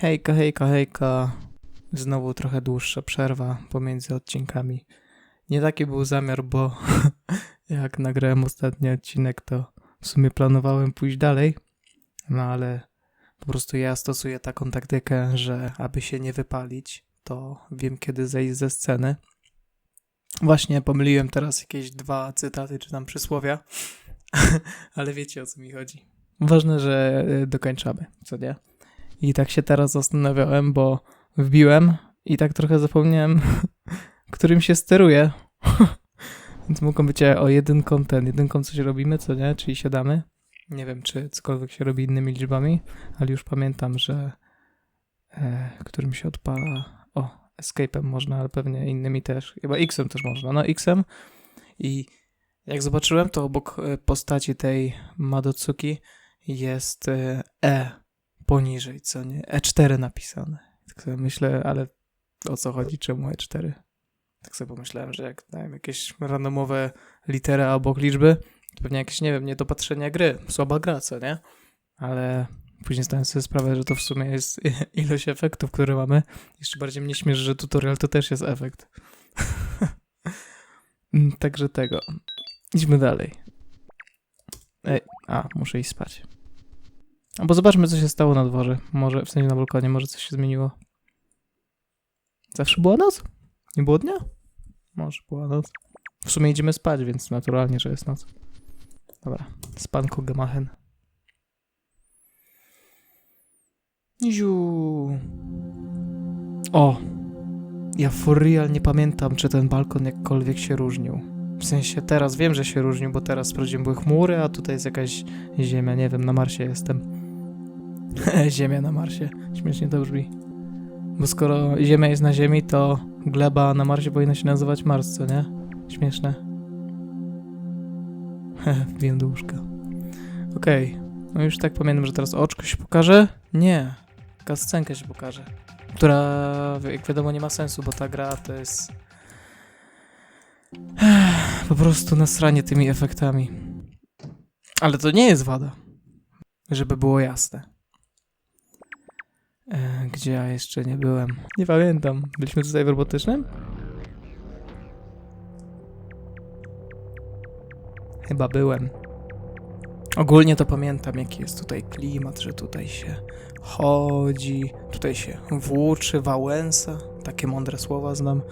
Hejka, hejka, hejka. Znowu trochę dłuższa przerwa pomiędzy odcinkami. Nie taki był zamiar, bo jak nagrałem ostatni odcinek, to w sumie planowałem pójść dalej. No ale po prostu ja stosuję taką taktykę, że aby się nie wypalić, to wiem kiedy zejść ze sceny. Właśnie pomyliłem teraz jakieś dwa cytaty czy tam przysłowia, ale wiecie o co mi chodzi. Ważne, że y, dokończamy, co nie? I tak się teraz zastanawiałem, bo wbiłem i tak trochę zapomniałem, którym się steruje. Więc mogą być o jedynką ten, jedynką coś robimy, co nie? Czyli siadamy. Nie wiem, czy cokolwiek się robi innymi liczbami, ale już pamiętam, że e, którym się odpala. O, escape'em można, ale pewnie innymi też. Chyba X-em też można. No, X-em. I jak zobaczyłem, to obok e, postaci tej Madotsuki jest e, E poniżej, co nie? E4 napisane. Tak sobie myślę, ale o co chodzi, czemu E4? Tak sobie pomyślałem, że jak dałem jakieś randomowe litery obok liczby, to pewnie jakieś, nie wiem, niedopatrzenie gry. Słaba gra, co nie? Ale później zdałem sobie sprawę, że to w sumie jest ilość efektów, które mamy. Jeszcze bardziej mnie śmieszy, że tutorial to też jest efekt. Także tego. Idźmy dalej. Ej, a, muszę iść spać. Albo zobaczmy, co się stało na dworze. Może, w sensie na balkonie, może coś się zmieniło. Zawsze była noc? Nie było dnia? Może była noc. W sumie idziemy spać, więc naturalnie, że jest noc. Dobra, spanko gemachen. Ziu. O! Ja for real nie pamiętam, czy ten balkon jakkolwiek się różnił. W sensie teraz wiem, że się różnił, bo teraz sprawdziłem, były chmury, a tutaj jest jakaś ziemia, nie wiem, na Marsie jestem. ziemia na Marsie. Śmiesznie to brzmi. Bo skoro Ziemia jest na Ziemi, to gleba na Marsie powinna się nazywać Mars, co nie? Śmieszne. Wiem do łóżka. Okej. No już tak pamiętam, że teraz oczko się pokaże? Nie. Kascenka się pokaże. Która, jak wiadomo, nie ma sensu, bo ta gra to jest... Po prostu nasranie tymi efektami. Ale to nie jest wada. Żeby było jasne. E, gdzie ja jeszcze nie byłem? Nie pamiętam. Byliśmy tutaj w robotycznym? Chyba byłem. Ogólnie to pamiętam, jaki jest tutaj klimat, że tutaj się chodzi, tutaj się włóczy, Wałęsa. Takie mądre słowa znam.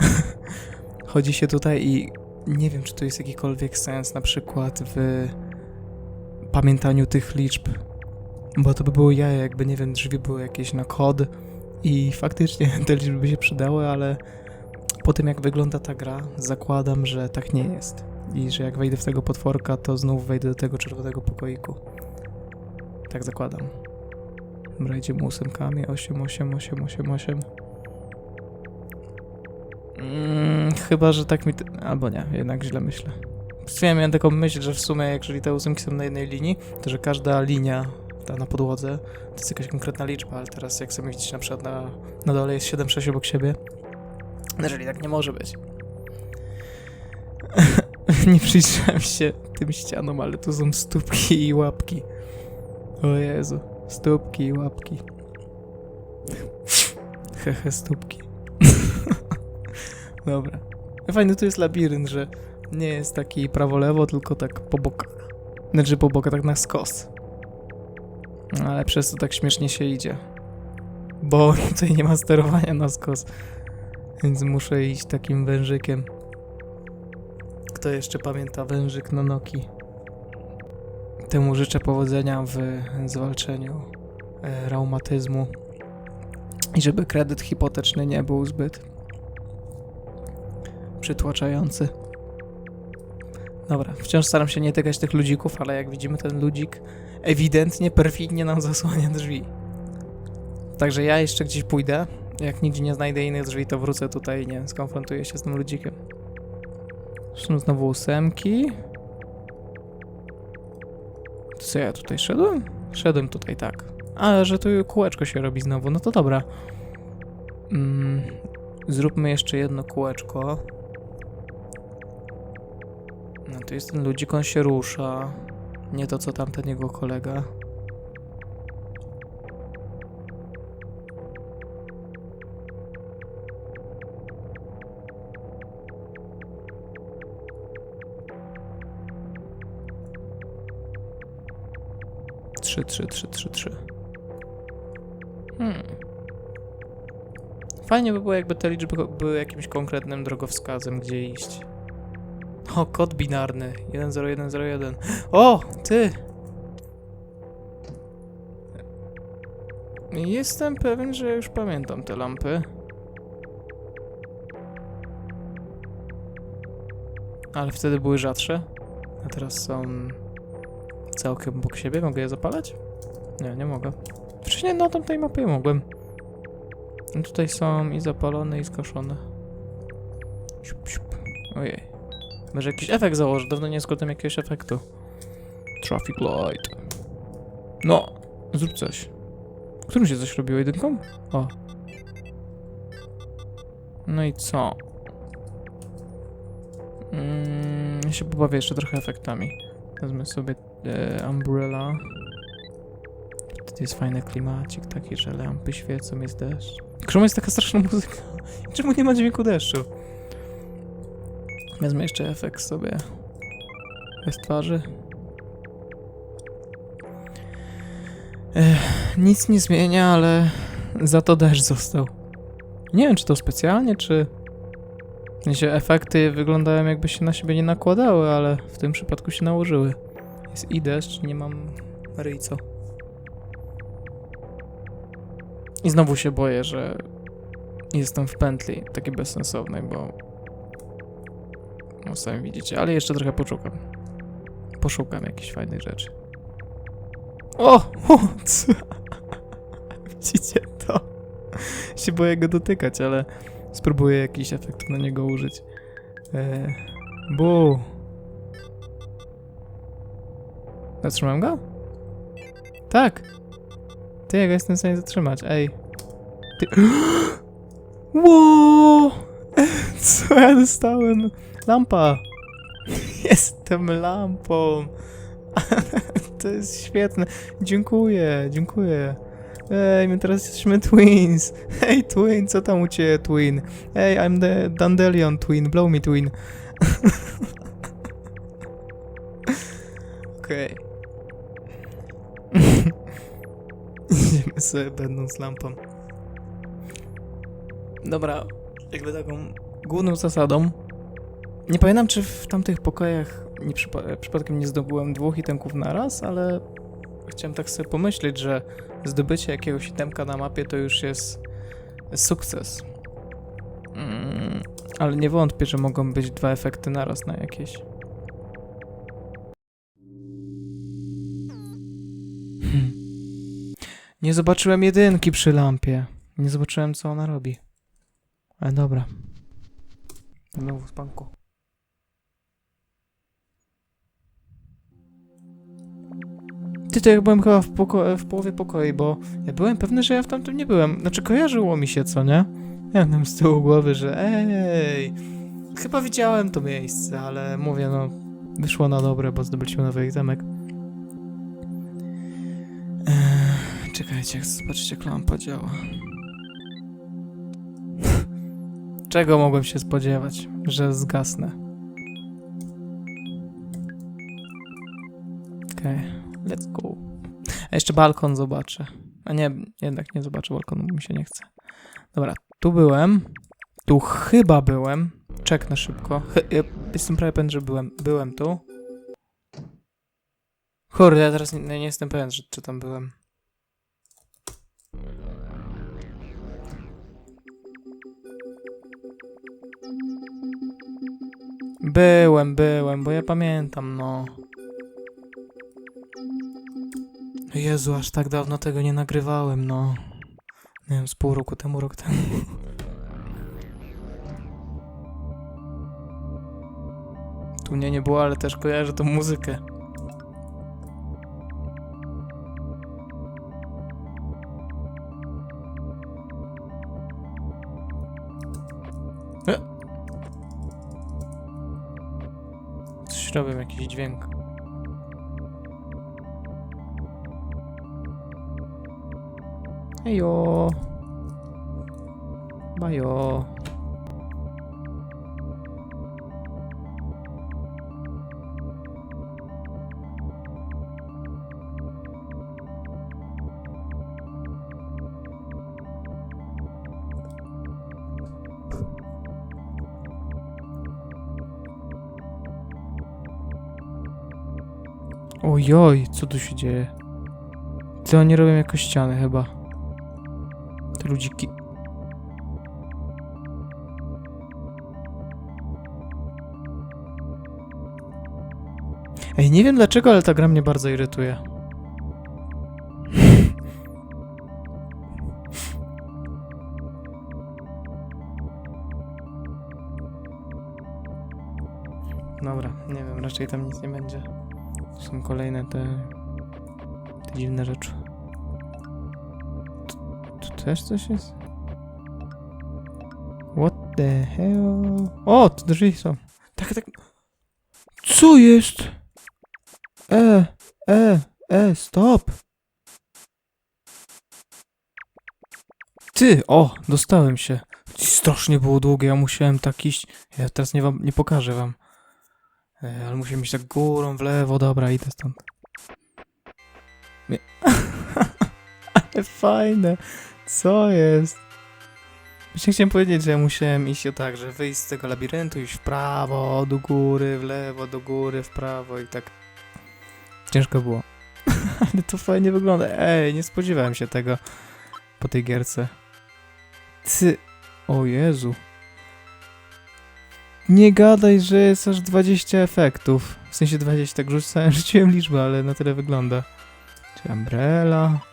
chodzi się tutaj i nie wiem, czy tu jest jakikolwiek sens, na przykład w pamiętaniu tych liczb. Bo to by było ja, jakby, nie wiem, drzwi były jakieś na kod i faktycznie te liczby by się przydały, ale po tym, jak wygląda ta gra, zakładam, że tak nie jest. I że jak wejdę w tego potworka, to znów wejdę do tego czerwonego pokoiku. Tak zakładam. Dobra, idziemy ósemkami. 8, 8, 8, 8, 8. Mm, chyba, że tak mi... Albo nie, jednak źle myślę. Ja miałem taką myśl, że w sumie, jeżeli te ósemki są na jednej linii, to że każda linia ta na podłodze to jest jakaś konkretna liczba, ale teraz jak sobie widzicie na przykład na, na dole jest 7, 6 obok siebie, jeżeli tak nie może być. nie przyjrzałem się tym ścianom, ale tu są stópki i łapki. O Jezu, stópki i łapki. Hehe, stópki. Dobra. Fajny tu jest labirynt, że nie jest taki prawo-lewo, tylko tak po bokach. Znaczy po bokach, tak na skos. Ale przez to tak śmiesznie się idzie. Bo tutaj nie ma sterowania na skos. Więc muszę iść takim wężykiem. Kto jeszcze pamięta wężyk na Noki? Temu życzę powodzenia w zwalczeniu e, reumatyzmu. I żeby kredyt hipoteczny nie był zbyt przytłaczający. Dobra, wciąż staram się nie tykać tych ludzików, ale jak widzimy ten ludzik ewidentnie, perfidnie nam zasłania drzwi. Także ja jeszcze gdzieś pójdę. Jak nigdzie nie znajdę innych drzwi, to wrócę tutaj nie skonfrontuję się z tym ludzikiem. Są znowu ósemki. Co ja tutaj szedłem? Szedłem tutaj, tak. A, że tu kółeczko się robi znowu, no to dobra. Mm, zróbmy jeszcze jedno kółeczko. No tu jest ten ludzik, on się rusza. Nie to, co tamten jego kolega. Trzy, trzy, trzy, trzy, trzy. Hmm. Fajnie by było, jakby te liczby były jakimś konkretnym drogowskazem, gdzie iść. O, kod binarny. 10101. O, ty! Jestem pewien, że już pamiętam te lampy. Ale wtedy były rzadsze. A teraz są całkiem obok siebie. Mogę je zapalać? Nie, nie mogę. Wcześniej na tamtej mapie mogłem. No tutaj są i zapalone, i skaszone. Siup, siup. Może jakiś efekt założę. Dawno nie składam jakiegoś efektu. Traffic light. No, zrób coś. Którym się coś robiło? Jedynką? O. No i co? Mm, się pobawię jeszcze trochę efektami. Wezmę sobie e, umbrella. To jest fajny klimacik taki, że lampy świecą, jest deszcz. Czemu jest taka straszna muzyka? Czemu nie ma dźwięku deszczu? Wezmę jeszcze efekt sobie bez twarzy. Ech, nic nie zmienia, ale za to deszcz został. Nie wiem, czy to specjalnie, czy... W sensie efekty wyglądają jakby się na siebie nie nakładały, ale w tym przypadku się nałożyły. Jest i deszcz, nie mam ryjco. I znowu się boję, że jestem w pętli takiej bezsensownej, bo no sami widzicie, ale jeszcze trochę poszukam. Poszukam jakichś fajnych rzeczy. O! co? Widzicie to? się boję go dotykać, ale spróbuję jakiś efekt na niego użyć. Eee, bu. Zatrzymam go? Tak. Ty, ja go jestem w stanie zatrzymać, ej. Ty... Ło! Co ja dostałem? Lampa! Jestem lampą! To jest świetne. Dziękuję, dziękuję. Ej, my teraz jesteśmy twins. Hej, twin, co tam u ciebie, twin? Ej, I'm the Dandelion twin, blow me twin. Okej. Idziemy sobie będąc lampą. Dobra, jakby taką główną zasadą. Nie pamiętam, czy w tamtych pokojach nie przypa- przypadkiem nie zdobyłem dwóch itemków naraz, ale chciałem tak sobie pomyśleć, że zdobycie jakiegoś itemka na mapie to już jest sukces. Mm, ale nie wątpię, że mogą być dwa efekty naraz na jakieś. Hmm. Nie zobaczyłem jedynki przy lampie. Nie zobaczyłem, co ona robi. Ale dobra. Znowu z banku. Ty, to jak byłem chyba w, poko- w połowie pokoi, bo ja byłem pewny, że ja w tamtym nie byłem. Znaczy, kojarzyło mi się, co nie? Ja tam z tyłu głowy, że ej, chyba widziałem to miejsce, ale mówię, no, wyszło na dobre, bo zdobyliśmy nowy egzamek. Eee, czekajcie, chcę zobaczyć, jak lampa działa. Czego mogłem się spodziewać, że zgasnę? Okej. Let's go. Jeszcze balkon zobaczę. A nie, jednak nie zobaczę balkonu, bo mi się nie chce. Dobra, tu byłem. Tu chyba byłem. Czeknę szybko. Chy ja jestem prawie pewien, że byłem. Byłem tu. Kurde, ja teraz nie, nie jestem pewien, że, czy tam byłem. Byłem, byłem, bo ja pamiętam, no. Jezu, aż tak dawno tego nie nagrywałem, no. Nie wiem, z pół roku temu, rok temu. Tu mnie nie było, ale też kojarzę tą muzykę. E? Coś robią, jakiś dźwięk. Ejo. Bajo. Ojoj, co tu się dzieje? Co oni robią jako ściany chyba. Ludziki. Ej, nie wiem dlaczego, ale ta gra mnie bardzo irytuje. Dobra, nie wiem, raczej tam nic nie będzie. To są kolejne te, te dziwne rzeczy. Też coś jest? What the hell? O, tu drzwi są. Tak, tak. Co jest? E, e, e, stop. Ty, o, dostałem się. Strasznie było długie, ja musiałem tak iść. Ja teraz nie wam, nie pokażę wam. E, ale musimy iść tak górą, w lewo, dobra, idę stąd. Nie. ale fajne. Co jest? Właśnie chciałem powiedzieć, że musiałem iść o tak, że wyjść z tego labiryntu, iść w prawo, do góry, w lewo, do góry, w prawo i tak. Ciężko było. ale to fajnie wygląda. Ej, nie spodziewałem się tego po tej gierce. Ty. O Jezu. Nie gadaj, że jest aż 20 efektów. W sensie 20, tak rzucałem, rzuciłem liczbę, ale na tyle wygląda. Czy Umbrella?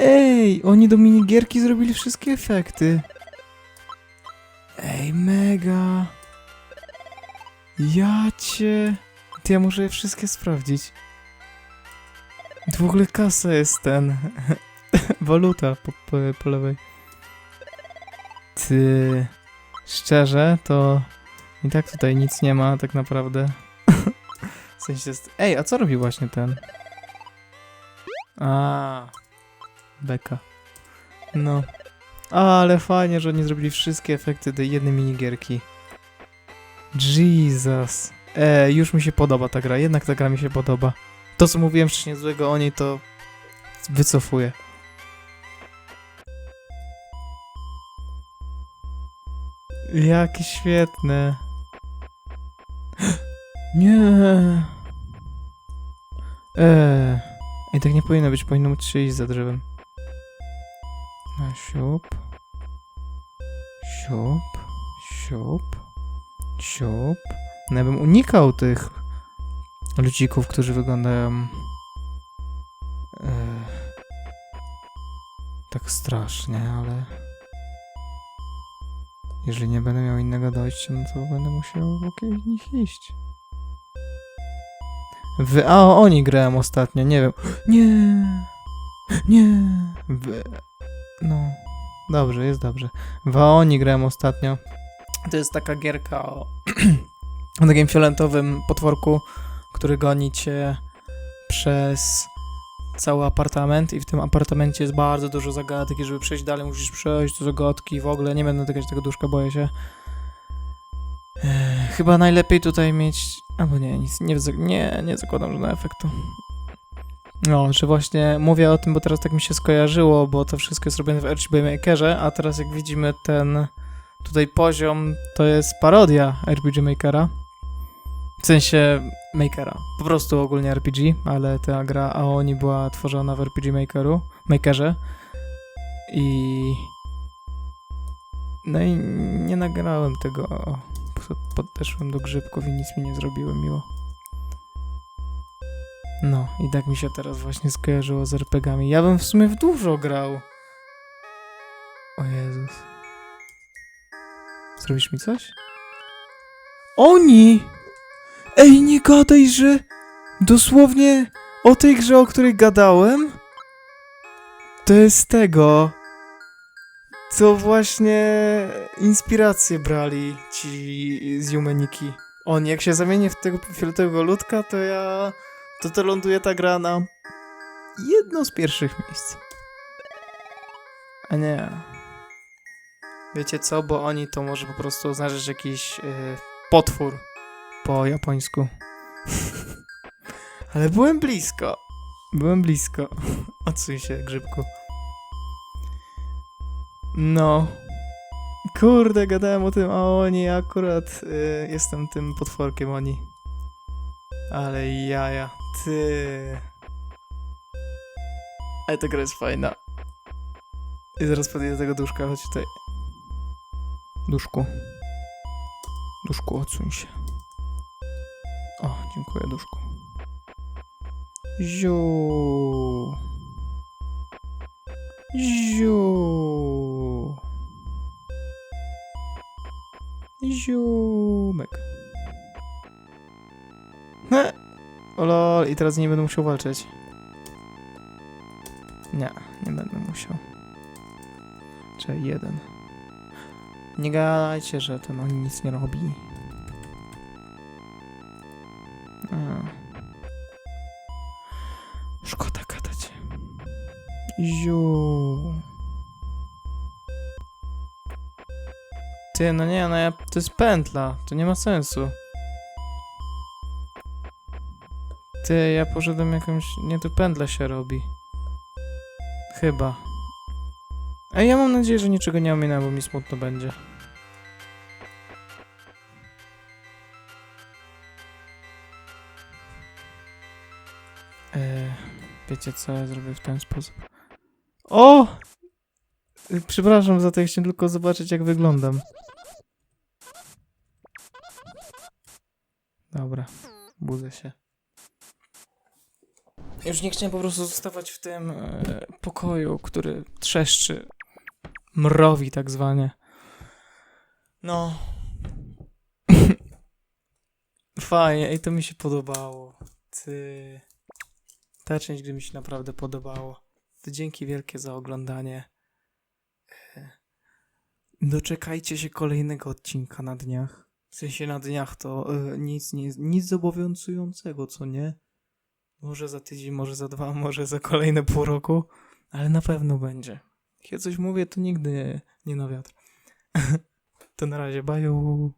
Ej, oni do minigierki zrobili wszystkie efekty. Ej, mega. Ja cię... Ty, ja muszę je wszystkie sprawdzić. W ogóle kasa jest ten... Waluta po, po, po lewej. Ty... Szczerze, to... I tak tutaj nic nie ma tak naprawdę. w sensie jest... Ej, a co robi właśnie ten? A, Beka. No. Ale fajnie, że oni zrobili wszystkie efekty do jednej minigierki. Jesus. E, już mi się podoba ta gra, jednak ta gra mi się podoba. To, co mówiłem wcześniej złego o niej, to wycofuję. Jakie świetne. Nie. Eee. I tak nie powinno być, powinno móc się iść za drzewem. Siup. Siup. Siup. Siup. No ja bym unikał tych ludzików, którzy wyglądają eee, tak strasznie, ale jeżeli nie będę miał innego dojścia, no to będę musiał obok nich iść. W... A, oni grałem ostatnio, nie wiem. Nie. Nie. W... No. Dobrze, jest dobrze. W grałem ostatnio. To jest taka gierka o, o takim fioletowym potworku, który goni cię przez cały apartament i w tym apartamencie jest bardzo dużo zagadek i żeby przejść dalej musisz przejść do zagadki w ogóle nie będę dotykać tego duszka, boję się. Chyba najlepiej tutaj mieć... Albo nie, nic, nie, nie, nie zakładam żadnego efektu. No, że właśnie mówię o tym, bo teraz tak mi się skojarzyło, bo to wszystko jest robione w RGB Makerze, a teraz jak widzimy ten tutaj poziom, to jest parodia RPG Makera. W sensie Makera. Po prostu ogólnie RPG, ale ta gra Aoni była tworzona w RPG Makeru, Makerze. I... No i nie nagrałem tego. Podeszłem do grzybków i nic mi nie zrobiły miło. No, i tak mi się teraz właśnie skojarzyło z RPGami. Ja bym w sumie w dużo grał. O Jezus. Zrobisz mi coś? Oni! Ej, nie gadaj, że dosłownie o tej grze, o której gadałem, to jest tego, co właśnie inspirację brali ci z Humaniki. Oni, jak się zamienię w tego fioletowego ludka, to ja, to to ląduje ta gra na jedno z pierwszych miejsc. A nie. Wiecie co, bo oni to może po prostu oznaczać jakiś y, potwór po japońsku. Ale byłem blisko. Byłem blisko. Odsuń się, grzybku. No. Kurde, gadałem o tym, a oni akurat y, jestem tym potworkiem oni. Ale jaja. Ty. Ale ta gra jest fajna. I zaraz podejdę do tego duszka, chodź tutaj. Duszku. Duszku, odsuń się. O, dziękuję, duszku. Ziu. Ziu. Ziumek. He. O lol, i teraz nie będę musiał walczyć. Nie, nie będę musiał. Czy jeden. Nie gadajcie, że ten on nic nie robi. A. Szkoda gadać. Ziu. Ty, no nie, no ja, to jest pętla, to nie ma sensu. Ty, ja poszedłem jakąś, nie, tu pętla się robi. Chyba. A ja mam nadzieję, że niczego nie ominę, bo mi smutno będzie. Eee, wiecie co, ja zrobię w ten sposób. O! Przepraszam za to, ja chciałem tylko zobaczyć jak wyglądam. Dobra, budzę się. Już nie chciałem po prostu zostawać w tym e, pokoju, który trzeszczy. Mrowi tak zwanie. No. Fajnie, i to mi się podobało. Ty. Ta część gry mi się naprawdę podobało. To dzięki wielkie za oglądanie. E, Doczekajcie się kolejnego odcinka na dniach. W sensie na dniach to e, nic, nic, nic zobowiązującego, co nie? Może za tydzień, może za dwa, może za kolejne pół roku, ale na pewno będzie. Jak ja coś mówię, to nigdy nie, nie na wiatr. to na razie, baju.